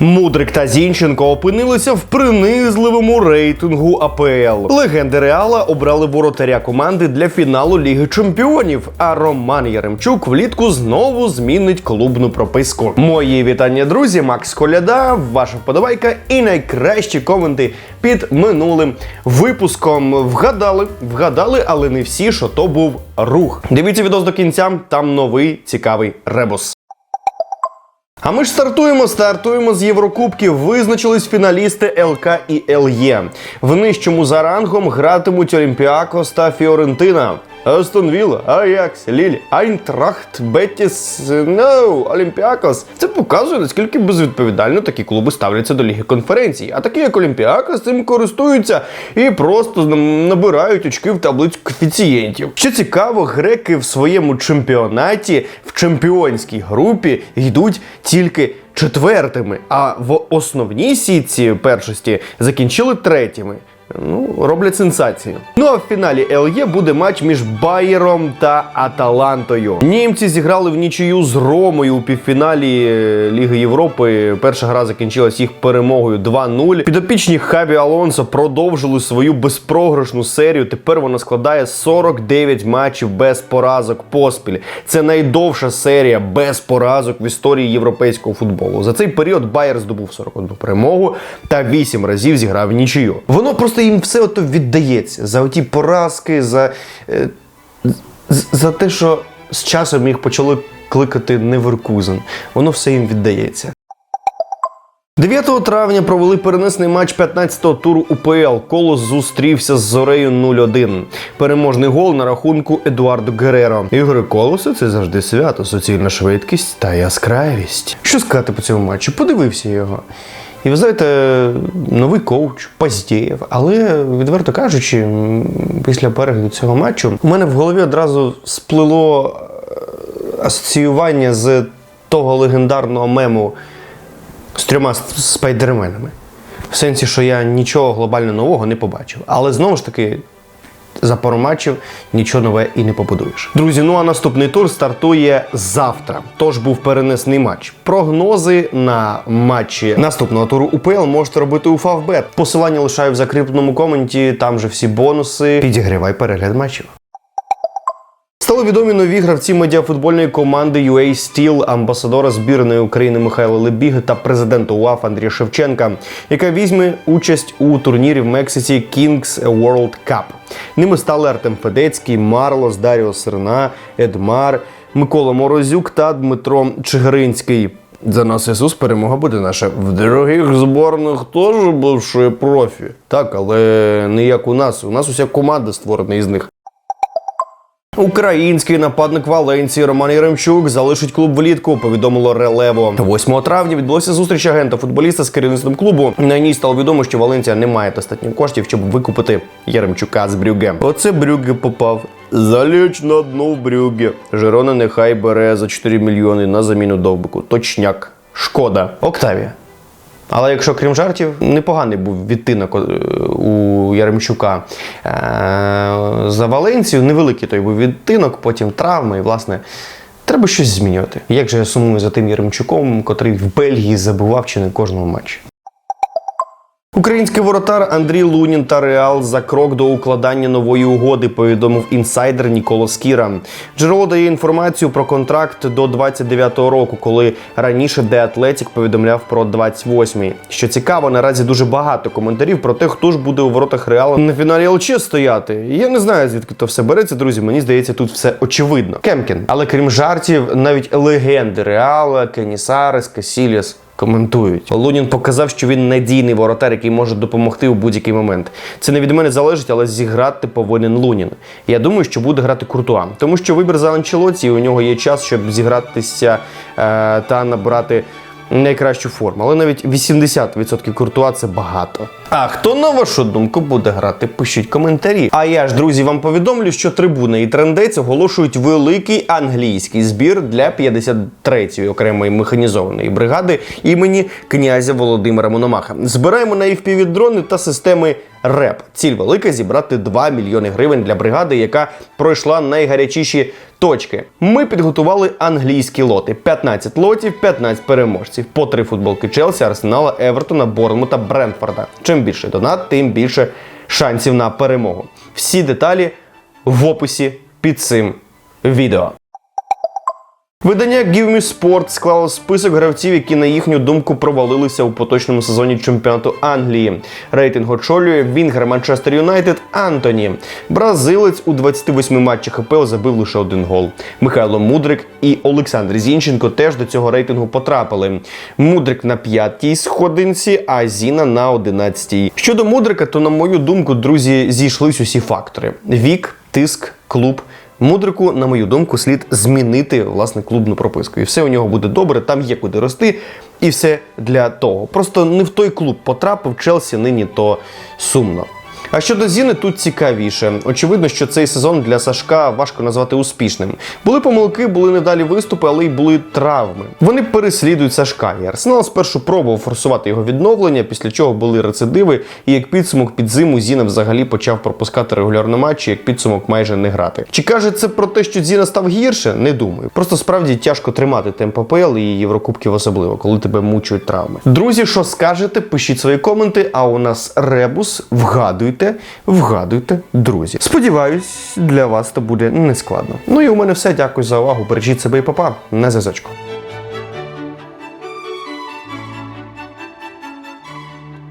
Мудрик та Зінченко опинилися в принизливому рейтингу АПЛ. Легенди Реала обрали воротаря команди для фіналу Ліги Чемпіонів. А Роман Яремчук влітку знову змінить клубну прописку. Мої вітання, друзі. Макс Коляда, ваша вподобайка і найкращі коменти під минулим випуском. Вгадали, вгадали, але не всі, що то був рух. Дивіться відео до кінця. Там новий цікавий ребус. А ми ж стартуємо, стартуємо з Єврокубків. Визначились фіналісти ЛК і ЛЄ. В нижчому за рангом гратимуть Олімпіакос та Фіорентина. Астон Вілла, Аякс, Ліль, Айнтрахт, Бетіс, ну, Олімпіакос. Це показує, наскільки безвідповідально такі клуби ставляться до Ліги конференцій. А такі, як Олімпіакос, цим користуються і просто набирають очки в таблицю коефіцієнтів. Що цікаво, греки в своєму чемпіонаті в чемпіонській групі йдуть тільки четвертими, а в основній сітці першості закінчили третіми. Ну, роблять сенсацію. Ну а в фіналі ЛЄ буде матч між Байером та Аталантою. Німці зіграли в нічию з Ромою у півфіналі е, Ліги Європи. Перша гра закінчилась їх перемогою 2-0. Підопічні Хабі Алонсо продовжили свою безпрограшну серію. Тепер вона складає 49 матчів без поразок поспіль. Це найдовша серія без поразок в історії європейського футболу. За цей період Байер здобув 41 перемогу та 8 разів зіграв в нічию. Воно просто їм все ото віддається за оті поразки, за, е, за те, що з часом їх почали кликати Неверкузен. Воно все їм віддається. 9 травня провели перенесений матч 15-го туру УПЛ. Колос зустрівся з Зорею 0-1. Переможний гол на рахунку Едуардо Гереро. Ігри Колоса це завжди свято, суцільна швидкість та яскравість. Що сказати по цьому матчу? Подивився його. І ви знаєте, новий коуч Паздєєв. Але відверто кажучи, після перегляду цього матчу у мене в голові одразу сплило е, асоціювання з того легендарного мему з трьома спайдерменами. В сенсі, що я нічого глобально нового не побачив. Але знову ж таки. За пару матчів нічого нове і не побудуєш. Друзі, ну а наступний тур стартує завтра. Тож був перенесений матч. Прогнози на матчі наступного туру УПЛ можете робити у Фавбет. Посилання лишаю в закріпленому коменті. Там же всі бонуси. Підігрівай перегляд матчів. Стали відомі нові гравці медіафутбольної команди UA Steel, амбасадора збірної України Михайла Лебіги та президента УАФ Андрія Шевченка, яка візьме участь у турнірі в Мексиці Kings World Cup. Ними стали Артем Федецький, Марлос, Даріо Серна, Едмар, Микола Морозюк та Дмитро Чигиринський. За нас Ісус перемога буде наша. В дорогих зборних теж бувшої профі. Так, але не як у нас. У нас уся команда створена із них. Український нападник Валенції Роман Яремчук залишить клуб влітку. Повідомило Релево. 8 травня відбулася зустріч агента футболіста з керівництвом клубу. На ній стало відомо, що Валенція не має достатньо коштів, щоб викупити Яремчука з Брюге. Оце Брюге попав. Заліч на дно Брюге. Жерона нехай бере за 4 мільйони на заміну довбику. Точняк. Шкода. Октавія. Але якщо крім жартів, непоганий був відтинок е, у Яремчука Е, за Валенцію. Невеликий той був відтинок, потім травми, і власне. Треба щось змінювати. Як же я сумую за тим Яремчуком, котрий в Бельгії забував чи не кожного матчі. Український воротар Андрій Лунін та Реал за крок до укладання нової угоди, повідомив інсайдер Ніколо Скіра. Джерело дає інформацію про контракт до 29-го року, коли раніше де Атлетік повідомляв про 28-й. Що цікаво, наразі дуже багато коментарів про те, хто ж буде у воротах Реала на фіналі ЛЧ стояти. Я не знаю, звідки то все береться, друзі. Мені здається, тут все очевидно. Кемкін. Але крім жартів, навіть легенди Реала, Кенісарес, Касіліс коментують. Лунін показав, що він надійний воротар, який може допомогти у будь-який момент. Це не від мене залежить, але зіграти повинен Лунін. Я думаю, що буде грати Куртуа, тому що вибір за Анчелоці, і у нього є час, щоб зігратися е, та набрати. Найкращу форму, але навіть 80% куртуа це багато. А хто на вашу думку буде грати? Пишіть коментарі. А я ж, друзі, вам повідомлю, що трибуна і трендець оголошують великий англійський збір для 53-ї окремої механізованої бригади імені князя Володимира Мономаха. Збираємо на FPV дрони та системи Реп. Ціль велика зібрати 2 мільйони гривень для бригади, яка пройшла найгарячіші точки. Ми підготували англійські лоти: 15 лотів, 15 переможців, по три футболки Челсі, Арсенала, Евертона, Борнмута, Брентфорда. Чим більше донат, тим більше шансів на перемогу. Всі деталі в описі під цим відео. Видання Give Me Sport склало список гравців, які на їхню думку провалилися у поточному сезоні чемпіонату Англії. Рейтинг очолює Вінгер Манчестер Юнайтед Антоні. Бразилець у 28 матчах АПЛ забив лише один гол. Михайло Мудрик і Олександр Зінченко теж до цього рейтингу потрапили. Мудрик на п'ятій сходинці, а Зіна на одинадцятій. Щодо Мудрика, то на мою думку, друзі, зійшлись усі фактори: вік, тиск, клуб. Мудрику, на мою думку, слід змінити власне клубну прописку. І все у нього буде добре, там є куди рости, і все для того. Просто не в той клуб потрапив Челсі нині то сумно. А щодо Зіни, тут цікавіше. Очевидно, що цей сезон для Сашка важко назвати успішним. Були помилки, були невдалі виступи, але й були травми. Вони переслідують Сашка. І Арсенал спершу пробував форсувати його відновлення, після чого були рецидиви. І як підсумок під зиму Зіна взагалі почав пропускати регулярно матчі, як підсумок майже не грати. Чи каже це про те, що Зіна став гірше? Не думаю. Просто справді тяжко тримати темп АПЛ і Єврокубків особливо, коли тебе мучують травми. Друзі, що скажете? Пишіть свої коменти. А у нас ребус. Вгадуйте, вгадуйте, друзі. Сподіваюсь, для вас це буде нескладно. Ну і у мене все. Дякую за увагу. Бережіть себе і папа. На зв'язочку.